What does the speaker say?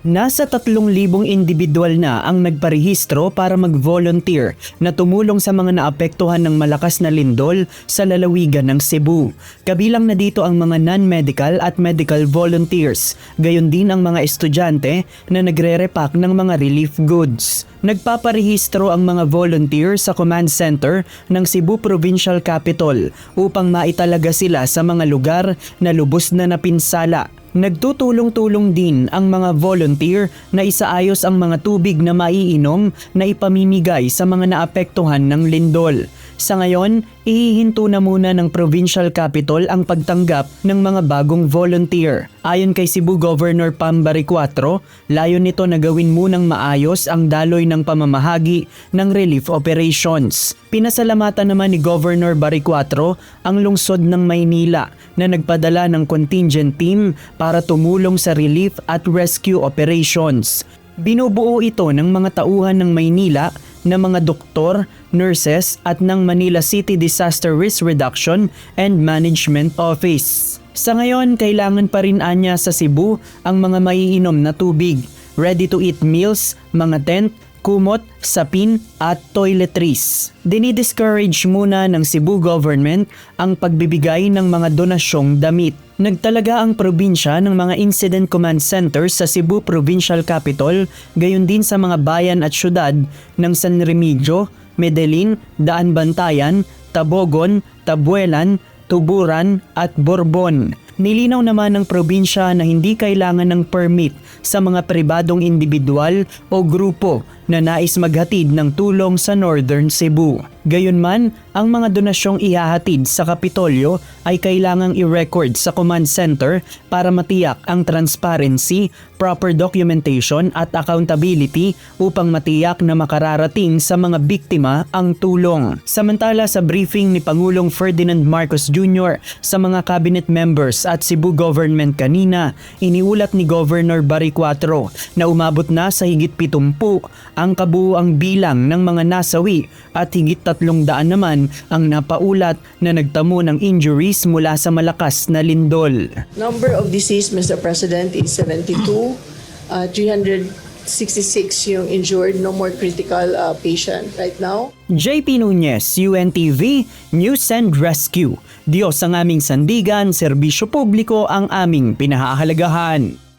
Nasa 3,000 individual na ang nagparehistro para mag-volunteer na tumulong sa mga naapektuhan ng malakas na lindol sa lalawigan ng Cebu. Kabilang na dito ang mga non-medical at medical volunteers, gayon din ang mga estudyante na nagre-repack ng mga relief goods. Nagpaparehistro ang mga volunteer sa command center ng Cebu Provincial Capital upang maitalaga sila sa mga lugar na lubos na napinsala Nagtutulong-tulong din ang mga volunteer na isaayos ang mga tubig na maiinom na ipamimigay sa mga naapektuhan ng lindol. Sa ngayon, ihihinto na muna ng provincial capital ang pagtanggap ng mga bagong volunteer. Ayon kay Cebu Governor Pam Baricquatro, layon nito na gawin munang maayos ang daloy ng pamamahagi ng relief operations. Pinasalamatan naman ni Governor Baricquatro ang lungsod ng Maynila na nagpadala ng contingent team para tumulong sa relief at rescue operations. Binubuo ito ng mga tauhan ng Maynila na mga doktor, nurses at ng Manila City Disaster Risk Reduction and Management Office. Sa ngayon, kailangan pa rin anya sa Cebu ang mga maiinom na tubig, ready-to-eat meals, mga tent, kumot, sapin at toiletries. Dinidiscourage muna ng Cebu government ang pagbibigay ng mga donasyong damit. Nagtalaga ang probinsya ng mga incident command centers sa Cebu Provincial Capital, gayon din sa mga bayan at syudad ng San Remigio, Medellin, Daan Bantayan, Tabogon, Tabuelan, Tuburan at Borbon. Nilinaw naman ng probinsya na hindi kailangan ng permit sa mga pribadong individual o grupo na nais maghatid ng tulong sa Northern Cebu. Gayunman, ang mga donasyong ihahatid sa Kapitolyo ay kailangang i-record sa command center para matiyak ang transparency, proper documentation at accountability upang matiyak na makararating sa mga biktima ang tulong. Samantala sa briefing ni Pangulong Ferdinand Marcos Jr. sa mga cabinet members at Cebu government kanina, iniulat ni Governor Baricquatro na umabot na sa higit 70 ang kabuuang bilang ng mga nasawi at higit 300 naman ang napaulat na nagtamo ng injuries mula sa malakas na lindol. Number of deceased, Mr. President, is 72. Uh, 366 yung injured, no more critical uh, patient right now. JP Nunez, UNTV, News and Rescue. Diyos ang aming sandigan, serbisyo publiko ang aming pinahahalagahan.